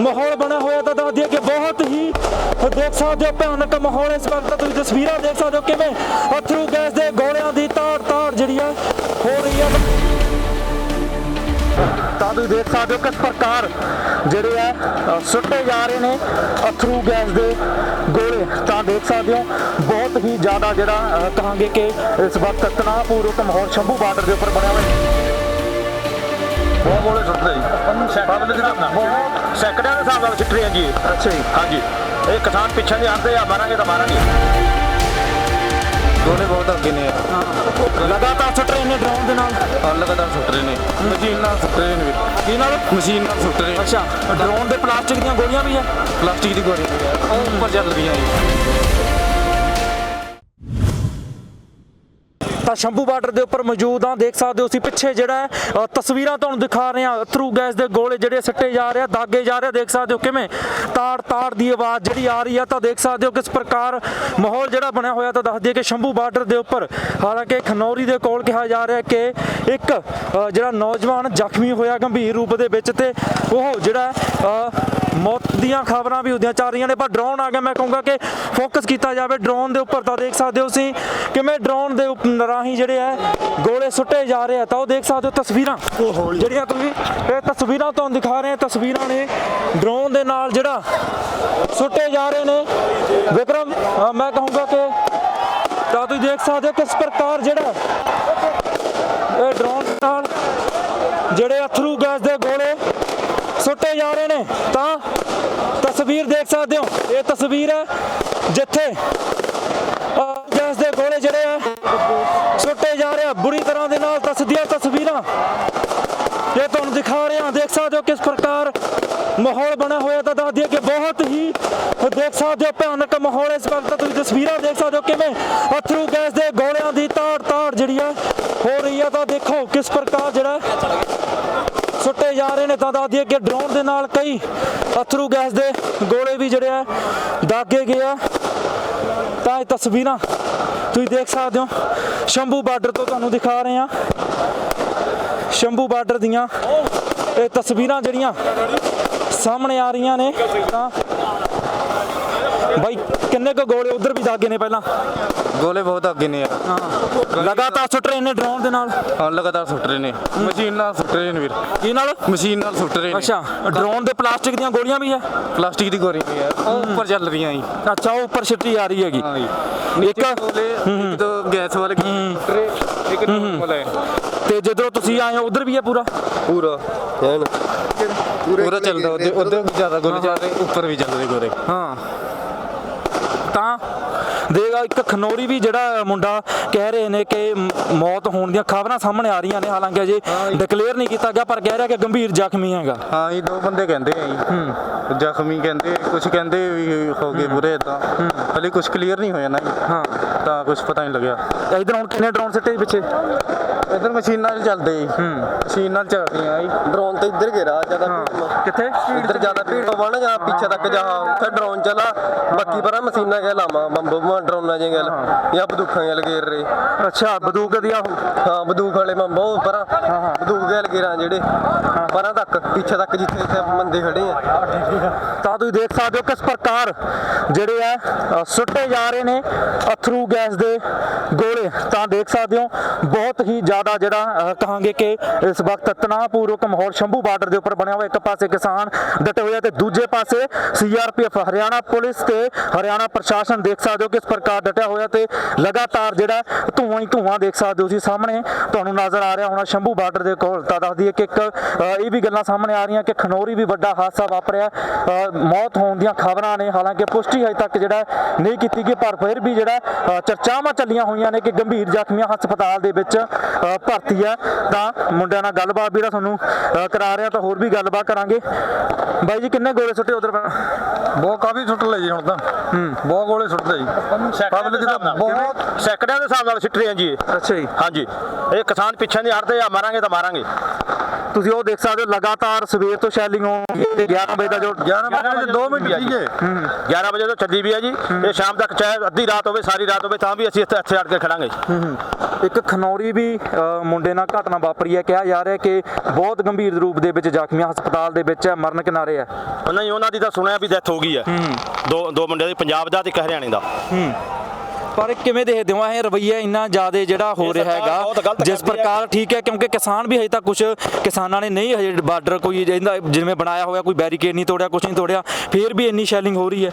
ਮਾਹੌਲ ਬਣਾ ਹੋਇਆ ਤਾਂ ਦੱਸ ਦਈਏ ਕਿ ਬਹੁਤ ਹੀ ਦੇਖ ਸਕਦੇ ਹੋ ਭਿਆਨਕ ਮਾਹੌਲ ਇਸ ਵਕਤ ਤੁਸੀਂ ਤਸਵੀਰਾਂ ਦੇਖ ਸਕਦੇ ਹੋ ਕਿਵੇਂ ਅਥਰੂ ਗੈਸ ਦੇ ਗੋਲਿਆਂ ਦੀ ਤਾੜ ਤਾੜ ਜਿਹੜੀ ਆ ਹੋ ਰਹੀ ਆ। ਤਾਂ ਤੁਸੀਂ ਦੇਖ ਸਕਦੇ ਹੋ ਕਿਸ ਪ੍ਰਕਾਰ ਜਿਹੜੇ ਆ ਸੁੱਟੇ ਜਾ ਰਹੇ ਨੇ ਅਥਰੂ ਗੈਸ ਦੇ ਗੋਲੇ। ਤਾਂ ਦੇਖ ਸਕਦੇ ਹੋ ਬਹੁਤ ਹੀ ਜ਼ਿਆਦਾ ਜਿਹੜਾ ਕਹਾਂਗੇ ਕਿ ਇਸ ਵਕਤ ਤਣਾਅਪੂਰਵਕ ਮਾਹੌਲ ਸ਼ੰਭੂ ਬਾਰਡਰ ਦੇ ਉੱਪਰ ਬਣਿਆ ਹੋਇਆ। ਬਹੁਤ ਬੋਲੇ ਸੁੱਟਦੇ ਜੀ। ਪਬਲਿਕ ਦੇ ਹਿਸਾਬ ਨਾਲ। ਬਹੁਤ ਸੈਕਟਰਾਂ ਦੇ ਹਿਸਾਬ ਨਾਲ ਸੁੱਟ ਰਹੇ ਆ ਜੀ। ਇਹ। ਅੱਛਾ ਜੀ। ਹਾਂਜੀ। ਇਹ ਕਿਸਾਨ ਪਿੱਛੇ ਨਹੀਂ ਹਟਦੇ ਆ ਮਾਰਾਂਗੇ ਤਾਂ ਮਾਰਾਂਗੇ। ਗੋਲੇ ਬਹੁਤ ਅੱਗੇ ਨੇ ਲਗਾਤਾਰ ਸੁੱਟ ਰਹੇ ਨੇ ਡਰੋਨ ਦੇ ਨਾਲ। ਲਗਾਤਾਰ ਸੁੱਟ ਰਹੇ ਨੇ। ਮਸ਼ੀਨ ਨਾਲ ਸੁੱਟ ਰਹੇ ਨੇ। ਕੀ ਨਾਲ ਮਸ਼ੀਨ ਨਾਲ ਸੁੱਟ ਰਹੇ ਅੱਛਾ। ਡਰੋਨ ਦੇ ਪਲਾਸਟਿਕ ਦੀਆਂ ਗੋਲੀਆਂ ਵੀ ਆ ਪਲਾਸਟਿਕ ਦੀ ਗੋਲੀ ਉਹ ਉੱਪਰ ਚੱਲ ਰਹੀਆਂ ਜੀ ਤਾਂ ਸ਼ੰਭੂ ਬਾਰਡਰ ਦੇ ਉੱਪਰ ਮੌਜੂਦ ਆ ਦੇਖ ਸਕਦੇ ਹੋ ਅਸੀਂ ਪਿੱਛੇ ਜਿਹੜਾ ਤਸਵੀਰਾਂ ਤੁਹਾਨੂੰ ਦਿਖਾ ਰਹੇ ਆ ਥਰੂ ਗੈਸ ਦੇ ਗੋਲੇ ਜਿਹੜੇ ਸੱਟੇ ਜਾ ਰਹੇ ਆ, ਦਾਗੇ ਜਾ ਰਹੇ ਆ। ਦੇਖ ਸਕਦੇ ਹੋ ਕਿਵੇਂ ਤਾੜ ਤਾੜ ਦੀ ਆਵਾਜ਼ ਜਿਹੜੀ ਆ ਰਹੀ ਆ, ਤਾਂ ਦੇਖ ਸਕਦੇ ਹੋ ਕਿਸ ਪ੍ਰਕਾਰ ਮਾਹੌਲ ਜਿਹੜਾ ਬਣਿਆ ਹੋਇਆ। ਤਾਂ ਦੱਸ ਦਈਏ ਕਿ ਸ਼ੰਭੂ ਬਾਰਡਰ ਦੇ ਉੱਪਰ ਹਾਲਾਂਕਿ ਖਨੌਰੀ ਦੇ ਕੋਲ ਕਿਹਾ ਜਾ ਰਿਹਾ ਕਿ ਇੱਕ ਜਿਹੜਾ ਨੌਜਵਾਨ ਜ਼ਖਮੀ ਹੋਇਆ ਗੰਭੀਰ ਰੂਪ ਦੇ ਵਿੱਚ ਤੇ ਉਹ ਜਿਹੜਾ ਮੌਤ ਦੀਆਂ ਖਬਰਾਂ ਵੀ ਉਹਦੀਆਂ ਚੱਲ ਰਹੀਆਂ ਨੇ, ਪਰ ਡਰੋਨ ਆ ਗਿਆ। ਮੈਂ ਕਹੂੰਗਾ ਕਿ ਫੋਕਸ ਕੀਤਾ ਜਾਵੇ। ਡਰੋਨ ਦੇ ਉੱਪਰ ਤਾਂ ਦੇਖ ਸਕਦੇ ਹੋ ਤੁਸੀਂ ਕਿਵੇਂ ਡਰੋਨ ਦੇ ਰਾਹੀਂ ਜਿਹੜੇ ਹੈ ਗੋਲੇ ਸੁੱਟੇ ਜਾ ਰਹੇ ਆ। ਤਾਂ ਉਹ ਦੇਖ ਸਕਦੇ ਹੋ ਤਸਵੀਰਾਂ। ਜਿਹੜੀਆਂ ਤੁਸੀਂ ਇਹ ਤਸਵੀਰਾਂ ਤੁਹਾਨੂੰ ਦਿਖਾ ਰਹੇ ਆ ਤਸਵੀਰਾਂ ਨੇ ਡਰੋਨ ਦੇ ਨਾਲ ਜਿਹੜਾ ਸੁੱਟੇ ਜਾ ਰਹੇ ਨੇ। ਵਿਕਰਮ ਮੈਂ ਕਹੂੰਗਾ ਕਿ ਤਾਂ ਤੁਸੀਂ ਦੇਖ ਸਕਦੇ ਹੋ ਕਿਸ ਪ੍ਰਕਾਰ ਜਿਹੜਾ ਡਰੋਨ ਨਾਲ ਜਿਹੜੇ ਅਥਰੂ ਗੈਸ ਦੇ ਗੋਲੇ ਸੁੱਟੇ ਜਾ ਰਹੇ ਨੇ, ਤਾਂ ਤਸਵੀਰ ਦੇਖ ਸਕਦੇ ਹੋ। ਇਹ ਤਸਵੀਰ ਹੈ ਜਿੱਥੇ ਗੈਸ ਦੇ ਗੋਲੇ ਜਿਹੜੇ ਆ ਸੁੱਟੇ ਜਾ ਰਹੇ ਆ। ਬੁਰੀ ਤਰ੍ਹਾਂ ਦੇ ਨਾਲ ਤਸਦੀਆਂ ਤਸਵੀਰਾਂ ਇਹ ਤੁਹਾਨੂੰ ਦਿਖਾ ਰਹੇ ਹਾਂ। ਦੇਖ ਸਕਦੇ ਹੋ ਕਿਸ ਪ੍ਰਕਾਰ ਮਾਹੌਲ ਬਣਾ ਹੋਇਆ ਤਾਂ ਦੱਸ ਦਈਏ ਕਿ ਬਹੁਤ ਹੀ ਦੇਖ ਸਕਦੇ ਹੋ ਭਿਆਨਕ ਮਾਹੌਲ ਇਸ ਵਕਤ ਤੁਸੀਂ ਤਸਵੀਰਾਂ ਦੇਖ ਸਕਦੇ ਹੋ ਕਿਵੇਂ ਅਥਰੂ ਗੈਸ ਦੇ ਗੋਲਿਆਂ ਦੀ ਤਾੜ ਤਾੜ ਜਿਹੜੀ ਆ ਆ ਤਾਂ ਦੇਖੋ ਕਿਸ ਪ੍ਰਕਾਰ ਜਿਹੜਾ ਸੁੱਟੇ ਜਾ ਰਹੇ ਨੇ ਤਾਂ ਦੱਸ ਦਈਏ ਕਿ ਡਰੋਨ ਦੇ ਨਾਲ ਕਈ ਅਥਰੂ ਗੈਸ ਦੇ ਗੋਲੇ ਵੀ ਜਿਹੜੇ ਆ ਦਾਗੇ ਗਏ ਆ। ਤਾਂ ਇਹ ਤਸਵੀਰਾਂ ਤੁਸੀਂ ਦੇਖ ਸਕਦੇ ਹੋ। ਸ਼ੰਭੂ ਬਾਰਡਰ ਤੋਂ ਤੁਹਾਨੂੰ ਦਿਖਾ ਰਹੇ ਆ ਸ਼ੰਭੂ ਬਾਰਡਰ ਦੀਆਂ ਇਹ ਤਸਵੀਰਾਂ ਜਿਹੜੀਆਂ ਸਾਹਮਣੇ ਆ ਰਹੀਆਂ ਨੇ ਤਾਂ ਬਾਈ ਕਿੰਨੇ ਕੁ ਗੋਲੇ ਉਧਰ ਵੀ ਦਾਗੇ ਨੇ ਪਹਿਲਾਂ? ਗੋਲੇ ਬਹੁਤ ਅੱਗੇ ਨੇ ਯਾਰ। ਲਗਾਤਾਰ ਸੁੱਟ ਰਹੇ ਨੇ ਡਰੋਨ ਦੇ ਨਾਲ? ਔਰ ਲਗਾਤਾਰ ਸੁੱਟ ਰਹੇ ਨੇ। ਮਸ਼ੀਨ ਨਾਲ ਸੁੱਟ ਰਹੇ ਨੇ ਵੀਰ। ਕੀ ਨਾਲ? ਮਸ਼ੀਨ ਨਾਲ ਸੁੱਟ ਰਹੇ ਨੇ। ਅੱਛਾ ਡਰੋਨ ਦੇ ਪਲਾਸਟਿਕ ਦੀਆਂ ਗੋਲੀਆਂ ਵੀ ਆ ਪਲਾਸਟਿਕ ਦੀ ਗੋਲੀ ਨੇ ਯਾਰ ਉਹ ਉੱਪਰ ਚੱਲ ਰਹੀਆਂ ਜੀ। ਅੱਛਾ ਉਹ ਉੱਪਰ ਛਿੱਟੀ ਆ ਰਹੀ ਹੈਗੀ। ਹਾਂ ਜੀ। ਇੱਕ ਗੋਲੇ ਇੱਕ ਤਾਂ ਗੈਸ ਵਾਲੇ ਸੁੱਟ ਰਹੇ ਇੱਕ ਨੋਰਮਲ ਹੈ ਤੇ ਜਦੋਂ ਤੁਸੀਂ ਆਏ ਹੋ ਉਧਰ ਵੀ ਹੈ ਪੂਰਾ? ਪੂਰਾ। ਐਨ ਪੂਰਾ ਚੱਲਦਾ ਉਹਦੇ ਉਹਦੇ ਵੀ ਜ਼ਿਆਦਾ ਗੋਲੇ ਚੱਲ ਰਹੇ ਉੱਪਰ ਵੀ ਚੱਲ ਰਹੇ ਗੋਲੇ। ਹਾਂ। ਤਾਂ ਦੇਗਾ ਇੱਕ ਖਨੌਰੀ ਵੀ ਜਿਹੜਾ ਮੁੰਡਾ ਕਹਿ ਰਹੇ ਨੇ ਕਿ ਮੌਤ ਹੋਣ ਦੀਆਂ ਖਬਰਾਂ ਸਾਹਮਣੇ ਆ ਰਹੀਆਂ ਨੇ। ਹਾਲਾਂਕਿ ਅਜੇ ਡਿਕਲੇਅਰ ਨਹੀਂ ਕੀਤਾ ਗਿਆ ਪਰ ਕਹਿ ਰਿਹਾ ਕਿ ਗੰਭੀਰ ਜ਼ਖਮੀ ਹੈਗਾ। ਹਾਂ ਜੀ ਦੋ ਬੰਦੇ ਕਹਿੰਦੇ ਆ ਜੀ। ਜ਼ਖਮੀ ਕਹਿੰਦੇ ਕੁਝ ਕਹਿੰਦੇ ਵੀ ਹੋ ਗਏ ਬੁਰੇ ਤਾਂ ਹਲੇ ਕੁਝ ਕਲੀਅਰ ਨਹੀਂ ਹੋਇਆ ਨਾ ਜੀ। ਹਾਂ। ਤਾਂ ਕੁਝ ਪਤਾ ਨਹੀਂ ਲੱਗਿਆ। ਇਧਰ ਹੁਣ ਕਿੰਨੇ ਡਰੋਨ ਸਿੱਟੇ ਪਿੱਛੇ? ਇਧਰ ਮਸ਼ੀਨਾਂ ਨਾਲ ਚੱਲਦੇ ਜੀ। ਮਸ਼ੀਨ ਨਾਲ ਚੱਲ ਰਹੀਆਂ ਜੀ। ਡਰੋਨ ਤੇ ਇੱਧਰ ਘੇਰਾ ਜ਼ਿਆਦਾ ਕਿੱਥੇ? ਇੱਧਰ ਜ਼ਿਆਦਾ ਭੀੜ ਜਾ ਪਿੱਛੇ ਤੱਕ ਜਾ ਉੱਥੇ ਡਰੋਨ ਚਲਾ। ਬਾਕੀ ਪਰਾਂ ਮਸ਼ੀਨਾਂ ਕੇ ਲਾਵਾਂ ਬੰਬ ਬੰਬ ਡਰੋਨਾਂ ਜੇ ਗੱਲ। ਜਾਂ ਬੰਦੂਕਾਂ ਗੱਲ ਘੇਰ ਰਹੇ। ਅੱਛਾ ਬਦੂਕ ਦੀਆਂ ਹਾਂ ਬੰਦੂਕ ਵਾਲੇ ਬੰਬ ਉਹ ਪਰਾਂ। ਬੰਦੂਕ ਗੱਲ ਘੇਰਾਂ ਜਿਹੜੇ ਪਰਾਂ ਤੱਕ ਪਿੱਛੇ ਤੱਕ ਜਿੱਥੇ ਇੱਥੇ ਬੰਦੇ ਖੜੇ ਆ। ਤਾਂ ਤੁਸੀਂ ਦੇਖ ਸਕਦੇ ਹੋ ਕਿਸ ਪ੍ਰਕਾਰ ਜਿਹੜੇ ਆ ਸੁੱਟੇ ਜਾ ਰਹੇ ਨੇ ਅਥਰੂ ਗੈਸ ਦੇ ਗੋਲੇ। ਤਾਂ ਦੇਖ ਸਕਦੇ ਹੋ ਬਹੁਤ ਹੀ ਜ਼ਿਆਦਾ ਜਿਹੜਾ ਕਹਾਂਗੇ ਕਿ ਇਸ ਵਕਤ ਤਣਾਅਪੂਰਵਕ ਮਾਹੌਲ ਸ਼ੰਭੂ ਬਾਰਡਰ ਦੇ ਉੱਪਰ ਬਣਿਆ ਹੋਇਆ। ਇੱਕ ਪਾਸੇ ਕਿਸਾਨ ਡਟੇ ਹੋਏ ਤੇ ਦੂਜੇ ਪਾਸੇ ਸੀਆਰਪੀਐਫ ਹਰਿਆਣਾ ਪੁਲਿਸ ਤੇ ਹਰਿਆਣਾ ਪ੍ਰਸ਼ਾਸਨ। ਦੇਖ ਸਕਦੇ ਹੋ ਕਿਸ ਪ੍ਰਕਾਰ ਡਟਿਆ ਹੋਇਆ ਤੇ ਲਗਾਤਾਰ ਜਿਹੜਾ ਧੂਆਂ ਹੀ ਧੂਆਂ ਦੇਖ ਸਕਦੇ ਹੋ ਤੁਸੀਂ ਸਾਹਮਣੇ ਤੁਹਾਨੂੰ ਨਜ਼ਰ ਆ ਰਿਹਾ ਹੋਣਾ ਸ਼ੰਭੂ ਬਾਰਡਰ ਦੇ ਕੋਲ। ਤਾਂ ਦੱਸਦੀ ਹੈ ਕਿ ਇੱਕ ਇਹ ਵੀ ਗੱਲਾਂ ਸਾਹਮਣੇ ਆ ਰਹੀਆਂ ਕਿ ਖਨੌਰੀ ਵੀ ਵੱਡਾ ਹਾਦਸਾ ਵਾਪਰਿਆ। ਮੌਤ ਹੋਣ ਦੀਆਂ ਖਬਰਾਂ ਨੇ। ਹਾਲਾਂਕਿ ਪੁਸ਼ਟੀ ਹਜੇ ਤੱਕ ਜਿਹੜਾ ਨਹੀਂ ਕੀਤੀ ਗਈ ਪਰ ਫਿਰ ਵੀ ਜਿਹੜਾ ਚਰਚਾਵਾਂ ਚੱਲੀਆਂ ਹੋਈਆਂ ਨੇ ਕਿ ਗੰਭੀਰ ਜ਼ਖਮੀਆਂ ਹਸਪਤਾਲ ਦੇ ਵਿੱਚ ਭਰਤੀ ਹੈ। ਤਾਂ ਮੁੰਡਿਆਂ ਨਾਲ ਗੱਲਬਾਤ ਵੀ ਜਿਹੜਾ ਤੁਹਾਨੂੰ ਕਰਾ ਰਿਹਾ ਤਾਂ ਹੋਰ ਵੀ ਗੱਲਬਾਤ ਕਰਾਂਗੇ। ਬਾਈ ਜੀ ਕਿੰਨੇ ਗੋਲੇ ਸੁੱਟੇ ਉਧਰ? ਬਹੁਤ ਕਾਫੀ ਸੁੱਟ ਲਏ ਜੀ ਹੁਣ ਤਾਂ। ਬਹੁਤ ਗੋਲੇ ਸੁੱਟਦੇ ਜੀ। ਪਬਲਿਕ ਦਾ ਬਹੁਤ ਸੈਕਟਰਾਂ ਦੇ ਹਿਸਾਬ ਨਾਲ ਸੁੱਟ ਰਹੇ ਜੀ। ਅੱਛਾ ਜੀ। ਹਾਂਜੀ। ਇਹ ਕਿਸਾਨ ਪਿੱਛੇ ਨਹੀਂ ਹਟਦੇ ਆ ਮਾਰਾਂਗੇ ਤਾਂ ਮਾਰਾਂਗੇ। ਤੁਸੀਂ ਉਹ ਦੇਖ ਸਕਦੇ ਹੋ ਲਗਾਤਾਰ ਸਵੇਰ ਤੋਂ ਸ਼ੈਲਿੰਗ ਹੋ ਰਹੀ ਹੈ ਤੇ 11 ਵਜੇ ਦਾ ਜੋ 11 ਵਜੇ 2 ਮਿੰਟ ਹੈ। 11 ਵਜੇ ਤੋਂ ਚੱਲੀ ਵੀ ਹੈ ਜੀ। ਤੇ ਸ਼ਾਮ ਤੱਕ ਚਾਹੇ ਅੱਧੀ ਰਾਤ ਹੋਵੇ ਸਾਰੀ ਰਾਤ ਹੋਵੇ ਤਾਂ ਵੀ ਅਸੀਂ ਇੱਥੇ ਇੱਥੇ ਅੜ ਕੇ ਖੜਾਂਗੇ ਇੱਕ ਖਨੌਰੀ ਵੀ ਮੁੰਡੇ ਨਾਲ ਘਟਨਾ ਵਾਪਰੀ ਹੈ। ਕਿਹਾ ਜਾ ਰਿਹਾ ਕਿ ਬਹੁਤ ਗੰਭੀਰ ਰੂਪ ਦੇ ਵਿੱਚ ਜ਼ਖਮੀ ਹੈ, ਹਸਪਤਾਲ ਦੇ ਵਿੱਚ ਹੈ ਮਰਨ ਕਿਨਾਰੇ ਹੈ। ਉਹਨਾਂ ਦੀ ਤਾਂ ਸੁਣਿਆ ਵੀ ਡੈਥ ਹੋ ਗਈ ਹੈ। ਦੋ ਦੋ ਮੁੰਡੇ ਦੀ ਪੰਜਾਬ ਦਾ ਤੇ ਇੱਕ ਹਰਿਆਣੇ ਦਾ। ਪਰ ਇਹ ਕਿਵੇਂ ਦੇਖਦੇ ਹੋ? ਇਹ ਰਵਈਆ ਇੰਨਾ ਜ਼ਿਆਦਾ ਜਿਹੜਾ ਹੋ ਰਿਹਾ ਹੈਗਾ। ਗਲਤ ਜਿਸ। ਪ੍ਰਕਾਰ ਠੀਕ ਹੈ ਕਿਉਂਕਿ ਕਿਸਾਨ ਵੀ ਹਜੇ ਤੱਕ ਕੁਝ ਕਿਸਾਨਾਂ ਨੇ ਨਹੀਂ ਹਜੇ ਬਾਰਡਰ ਕੋਈ ਇਹਦਾ ਜਿਵੇਂ ਬਣਾਇਆ ਹੋਇਆ ਕੋਈ ਬੈਰੀਕੇਡ ਨਹੀਂ ਤੋੜਿਆ ਕੁਝ ਨਹੀਂ ਤੋੜਿਆ ਫਿਰ ਵੀ ਇੰਨੀ ਸ਼ੈਲਿੰਗ ਹੋ ਰਹੀ ਹੈ।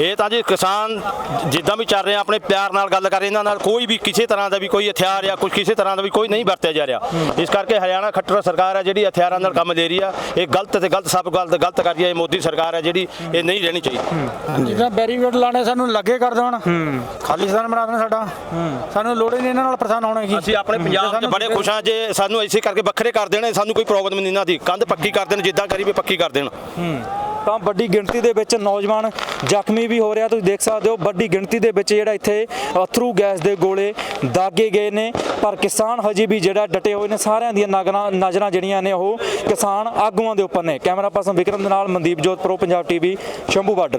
ਇਹ ਤਾਂ ਜੀ ਕਿਸਾਨ ਜਿੱਦਾਂ ਵੀ ਚੱਲ ਰਹੇ ਆ ਆਪਣੇ ਪਿਆਰ ਨਾਲ ਗੱਲ ਕਰ ਰਹੇ ਇਹਨਾਂ ਨਾਲ ਕੋਈ ਵੀ ਕਿਸੇ ਤਰ੍ਹਾਂ ਦਾ ਵੀ ਕੋਈ ਹਥਿਆਰ ਜਾਂ ਕੁਝ ਕਿਸੇ ਤਰ੍ਹਾਂ ਦਾ ਵੀ ਕੋਈ ਨਹੀਂ ਵਰਤਿਆ ਜਾ ਰਿਹਾ। ਇਸ ਕਰਕੇ ਹਰਿਆਣਾ ਖੱਟਰ ਸਰਕਾਰ ਹੈ ਜਿਹੜੀ ਹਥਿਆਰਾਂ ਨਾਲ ਕੰਮ ਦੇ ਰਹੀ ਆ। ਇਹ ਗਲਤ ਤੇ ਗਲਤ ਸਭ ਗਲਤ ਗਲਤ ਕਰ ਰਹੀ ਹੈ ਇਹ ਮੋਦੀ ਸਰਕਾਰ ਹੈ ਜਿਹੜੀ ਇਹ ਨਹੀਂ ਰਹਿਣੀ ਚਾਹੀਦੀ। ਜਿੱਦਾਂ ਬੈਰੀਕੇਡ ਲਾਣੇ ਸਾਨੂੰ ਲੱਗੇ ਕਰ ਦੇਣ ਖਾਲਿਸਤਾਨ ਬਣਾ ਦੇਣ ਸਾਡਾ। ਸਾਨੂੰ ਲੋੜ ਹੀ ਨਹੀਂ ਇਹਨਾਂ ਨਾਲ ਪਰੇਸ਼ਾਨ ਹੋਣੇ ਕੀ ਅਸੀਂ ਆਪਣੇ ਪੰਜਾਬ 'ਚ ਬੜੇ ਖੁਸ਼ ਹਾਂ ਜੇ ਸਾਨੂੰ ਇਸੇ ਕਰਕੇ ਵੱਖਰੇ ਕਰ ਦੇਣ ਸਾਨੂੰ ਕੋਈ ਪ੍ਰੋਬਲਮ ਨਹੀਂ ਇਹਨਾਂ ਦੀ। ਕੰਧ ਪੱਕੀ ਕਰ ਦੇਣ ਜਿੱਦਾਂ ਕਰੀ ਵੀ ਪੱਕੀ ਕਰ ਦੇਣ। ਤਾਂ ਵੱਡੀ ਗਿਣਤੀ ਦੇ ਵਿੱਚ ਨੌਜਵਾਨ ਜ਼ਖਮੀ ਵੀ ਹੋ ਰਿਹਾ ਤੁਸੀਂ ਦੇਖ ਸਕਦੇ ਹੋ ਵੱਡੀ ਗਿਣਤੀ ਦੇ ਵਿੱਚ ਜਿਹੜਾ ਇੱਥੇ ਅਥਰੂ ਗੈਸ ਦੇ ਗੋਲੇ ਦਾਗੇ ਗਏ ਨੇ। ਪਰ ਕਿਸਾਨ ਹਜੇ ਵੀ ਜਿਹੜਾ ਡਟੇ ਹੋਏ ਨੇ ਸਾਰਿਆਂ ਦੀਆਂ ਨਗਰਾਂ ਨਜ਼ਰਾਂ ਜਿਹੜੀਆਂ ਨੇ ਉਹ ਕਿਸਾਨ ਆਗੂਆਂ ਦੇ ਉੱਪਰ ਨੇ। ਕੈਮਰਾ ਪਰਸਨ ਵਿਕਰਮ ਦੇ ਨਾਲ Mandeep Jot pro Punjab TV Shambhu border.